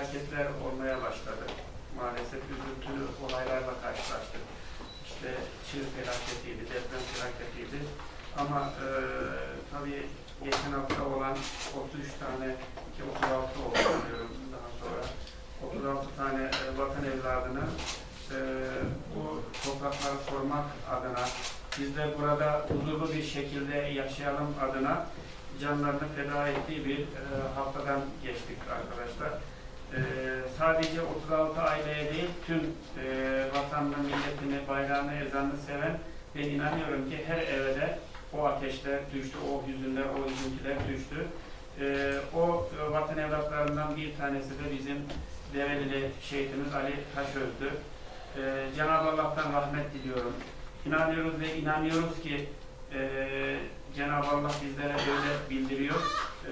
felaketler olmaya başladı. Maalesef üzüntülü olaylarla karşılaştık. İşte çığ felaketiydi, deprem felaketiydi. Ama e, tabii geçen hafta olan 33 tane, ki 36 oldu diyorum daha sonra. 36 tane e, vatan evladını e, bu toprakları korumak adına biz de burada huzurlu bir şekilde yaşayalım adına canlarını feda ettiği bir e, haftadan geçtik arkadaşlar. E, sadece 36 aileye değil tüm e, vatanını, milletini, bayrağını, ezanını seven ve inanıyorum ki her eve de o ateşler düştü, o hüzünler, o üzüntüler düştü. E, o e, vatan evlatlarından bir tanesi de bizim Develili şehitimiz Ali Taşöz'dü. E, Cenab-ı Allah'tan rahmet diliyorum. İnanıyoruz ve inanıyoruz ki e, Cenab-ı Allah bizlere böyle bildiriyor. E,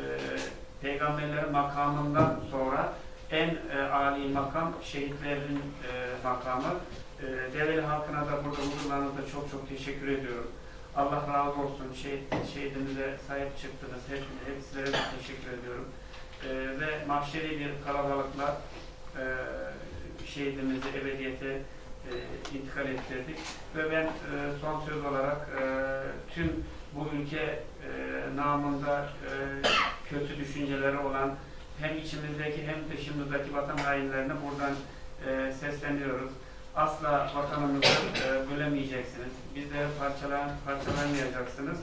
peygamberlerin makamından sonra en e, âli makam şehitlerin e, makamı. E, Develi halkına da burada huzurlarınızda çok çok teşekkür ediyorum. Allah razı olsun. Şehit, şehidimize sahip çıktınız. Hep, hep sizlere de teşekkür ediyorum. E, ve mahşeri bir kalabalıkla e, şehidimizi ebediyete e, intikal ettirdik. Ve ben e, son söz olarak e, tüm bu ülke e, namında e, kötü düşünceleri olan hem içimizdeki hem dışımızdaki vatan hainlerine buradan e, sesleniyoruz. Asla vatanımızı e, bölemeyeceksiniz. Bizleri parçalan, parçalamayacaksınız.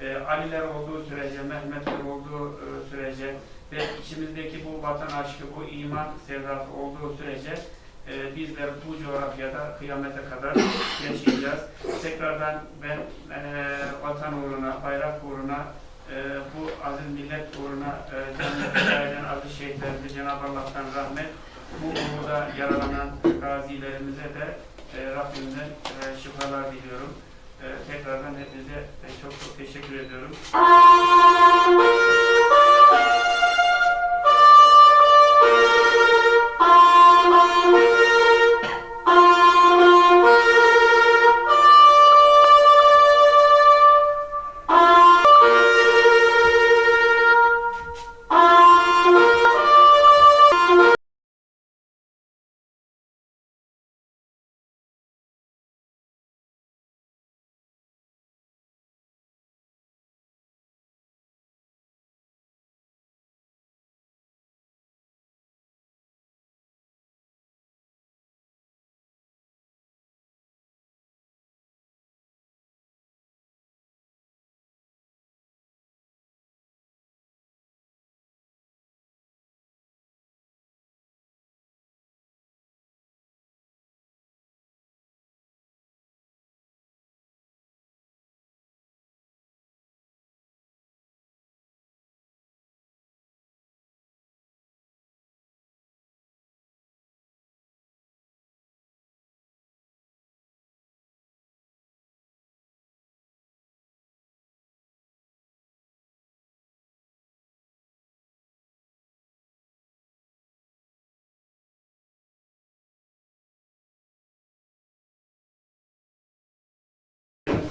E, Aliler olduğu sürece, Mehmetler olduğu e, sürece ve içimizdeki bu vatan aşkı, bu iman sevdası olduğu sürece e, bizler bu coğrafyada kıyamete kadar yaşayacağız. Tekrardan ben e, vatan uğruna, bayrak uğruna, e, bu aziz millet uğruna e, eden aziz şehitlerimize Cenab-ı Allah'tan rahmet, bu uğurda yaralanan gazilerimize de e, Rabbimden e, şifalar diliyorum. E, tekrardan hepinize e, çok çok teşekkür ediyorum.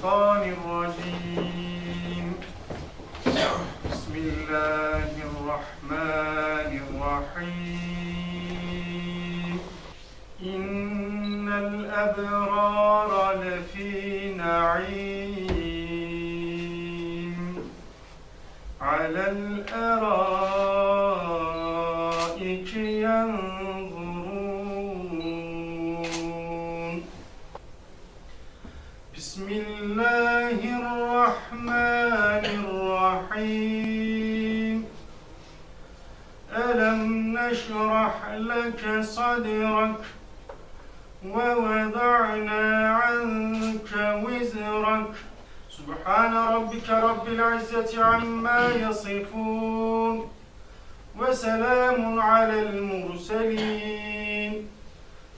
الشيطان الرجيم. بسم الله الرحمن الرحيم. إن الأبرار لفي نعيم. على الأرائك ينظرون الله الرحمن الرحيم. ألم نشرح لك صدرك ووضعنا عنك وزرك؟ سبحان ربك رب العزة عما يصفون وسلام على المرسلين.